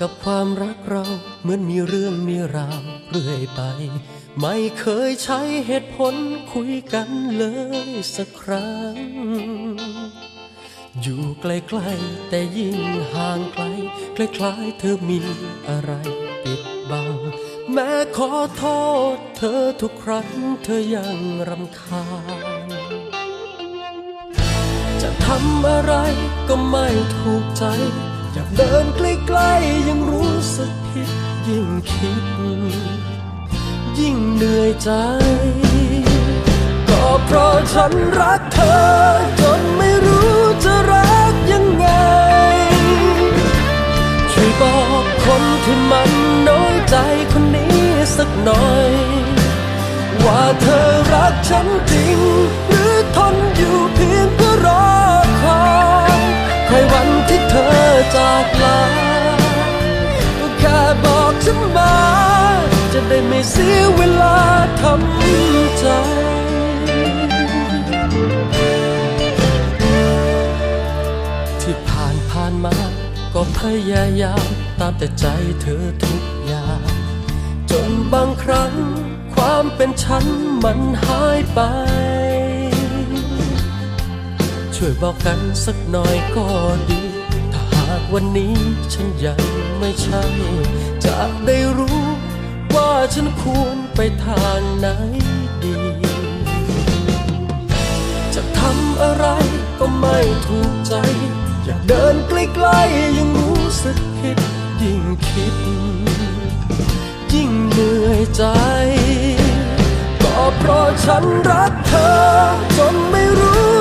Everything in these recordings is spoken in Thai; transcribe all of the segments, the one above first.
กับความรักเราเหมือนมีเรื่องมีราวเรื่อยไป ไม่เคยใช้เหตุผลคุยกันเลยสักครั้ง อยู่ใกล้ๆแต่ยิ่งห่างไกลคล้ายๆเธอมีอะไรปิดบัง แม้ขอโทษเธอทุกครั้งเธอยังรำคาญจะทำอะไรก็ไม่ถูกใจ อยากเดินใกล้ๆยังรู้สึกผิดยิ่งคิด ยิ่งเหนื่อยใจ ก็เพราะฉันรักเธอ จนไม่รู้จะรักยังไง ช่วยบอกคนที่มันน้อยใจคนนี้สักหน่อย ว่าเธอรักฉันจริง ฉันมา จะได้ไม่เสียเวลาทำใจที่ผ่านผ่านมา ก็พยายามตามแต่ใจเธอทุกอย่าง จนบางครั้งความเป็นฉันมันหายไป ช่วยบอกกันสักหน่อยก็ดีาหากวันนี้ฉันยังไม่ใช่ จะได้รู้ว่าฉันควรไปทางไหนดี จะทำอะไรก็ไม่ถูกใจ อยากเดินใกล้ๆยังรู้สึกผิดยิ่งคิด ยิ่งเหนื่อยใจ ก็เพราะฉันรักเธอจนไม่รู้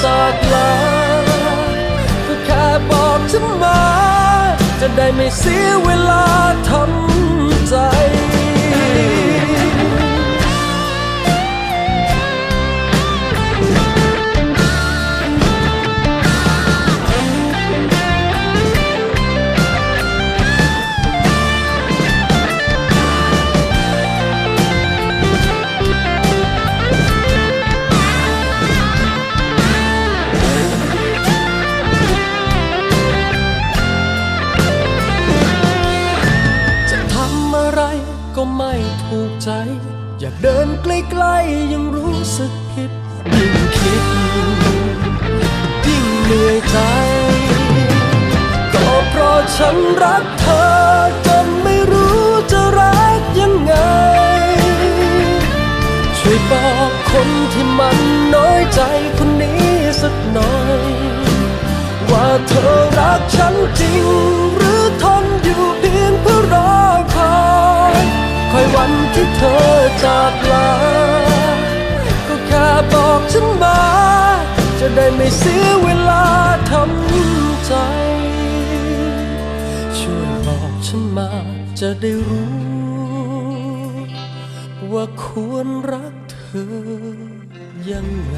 เธอจากลาก็แค่บอกฉันมา จะได้ไม่เสียเวลาทำใจ อยากเดินใกล้ๆยังรู้สึกผิดยิ่งคิดยิ่งเหนื่อยใจ ก็เพราะฉันรักเธอจนไม่รู้จะรักยังไง ช่วยบอกคนที่มันน้อยใจคนนี้สักหน่อย ว่าเธอรักฉันจริงหรือทนอยู่เพียงเพื่อรอคอยคอยวันที่เธอจา ได้ไม่เสียเวลาทำใจ ช่วยบอกฉันมาจะได้รู้ ว่าควรรักเธอยังไง